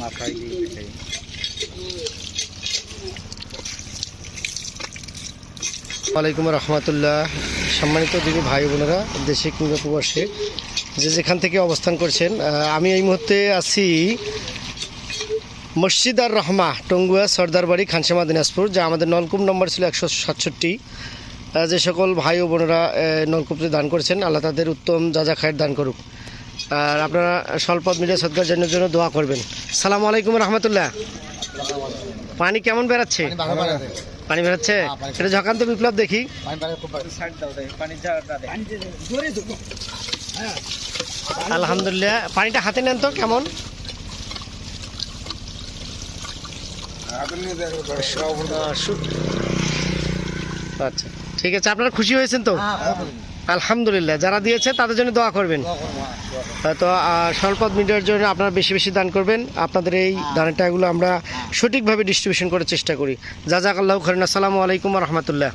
মাথায় দিয়ে দেখাই। ওয়ালাইকুম রহমতুল্লাহ। সম্মানিত দিদি ভাই বোনেরা দেশে কিংবা প্রবাসে যে যেখান থেকে অবস্থান করছেন আমি এই মুহূর্তে আছি মসজিদ আর রহমা টঙ্গুয়া সর্দার বাড়ি খানসামা দিনাজপুর যা আমাদের নলকূপ নম্বর ছিল একশো সাতষট্টি। যে সকল ভাই ও বোনেরা আহ, নলকূপটি দান করেছেন আল্লাহ তাদের উত্তম যা যা খায়ের দান করুক। আর আপনারা স্বল্পদ মিডিয়া সদকার জন্য জন্য দোয়া করবেন। সালাম আলাইকুম রহমতুল্লাহ। পানি কেমন বেড়াচ্ছে? পানি বেড়াচ্ছে। এটা ঝকান্ত বিপ্লব দেখি। আলহামদুলিল্লাহ। পানিটা হাতে নেন তো কেমন? আচ্ছা ঠিক আছে। আপনারা খুশি হয়েছেন তো? আলহামদুলিল্লাহ যারা দিয়েছে তাদের জন্য দোয়া করবেন। তো স্বল্প স্বল্পদ মিডিয়ার জন্য আপনারা বেশি বেশি দান করবেন। আপনাদের এই দানের টাকাগুলো আমরা সঠিকভাবে ডিস্ট্রিবিউশন করার চেষ্টা করি। যা আল্লাহ খরিন আসসালামু আলাইকুম রহমতুল্লাহ।